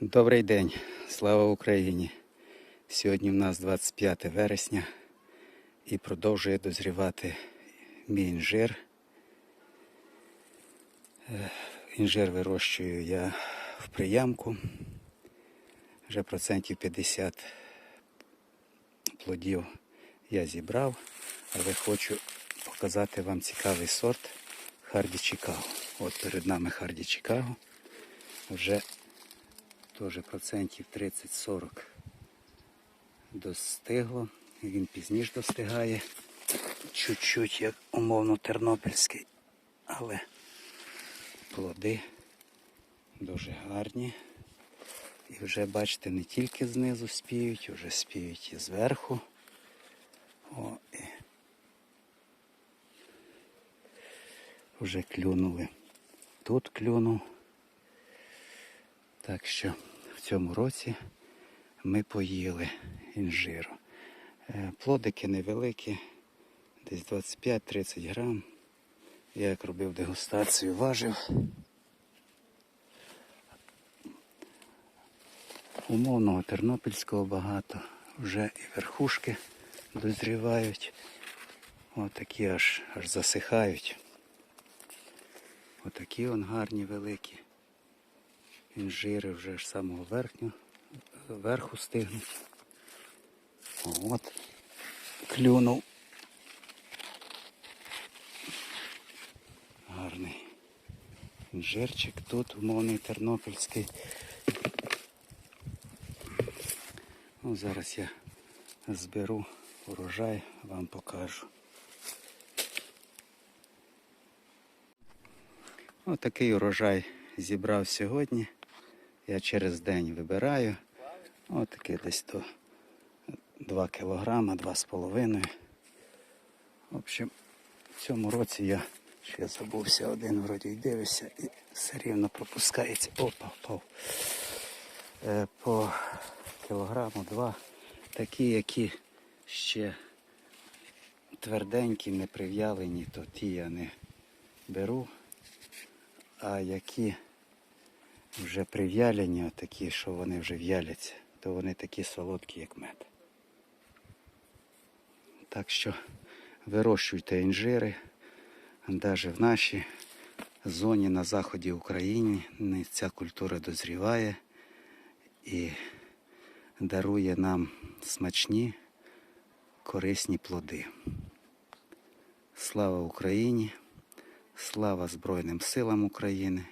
Добрий день, слава Україні! Сьогодні в нас 25 вересня і продовжує дозрівати мій інжир. Е, Інжир вирощую я в приямку. Вже процентів 50 плодів я зібрав, але хочу показати вам цікавий сорт Харді Чикаго. От перед нами Харді Чикаго. Вже теж процентів 30-40 достигло. Він пізніше достигає. Чуть-чуть, як умовно тернопільський, але плоди дуже гарні. І вже бачите, не тільки знизу спіють, вже спіють і зверху. О, і вже клюнули. Тут клюнув. Так що в цьому році ми поїли інжиру. Е, Плодики невеликі, десь 25-30 грам. Я як робив дегустацію, важив. Умовного тернопільського багато. Вже і верхушки дозрівають. Отакі аж, аж засихають. Отакі он гарні великі. Інжири вже ж самого верхню, верху стигнуть. От, клюнув. Гарний інжирчик тут, умовний тернопільський. Ну, зараз я зберу урожай, вам покажу. Отакий урожай зібрав сьогодні. Я через день вибираю. Отакий десь то 2 кілограма, 2,5. В общем, в цьому році я ще забувся один, вроді й дивився, і все рівно пропускається. Опа, впав. Е, по кілограму два. Такі, які ще тверденькі, не прив'ялені, то ті я не беру. А які вже прив'ялені, такі, що вони вже в'яляться, то вони такі солодкі, як мед. Так що вирощуйте інжири, навіть в нашій зоні на заході України ця культура дозріває і дарує нам смачні, корисні плоди. Слава Україні! Слава Збройним силам України!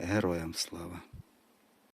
Героям слава!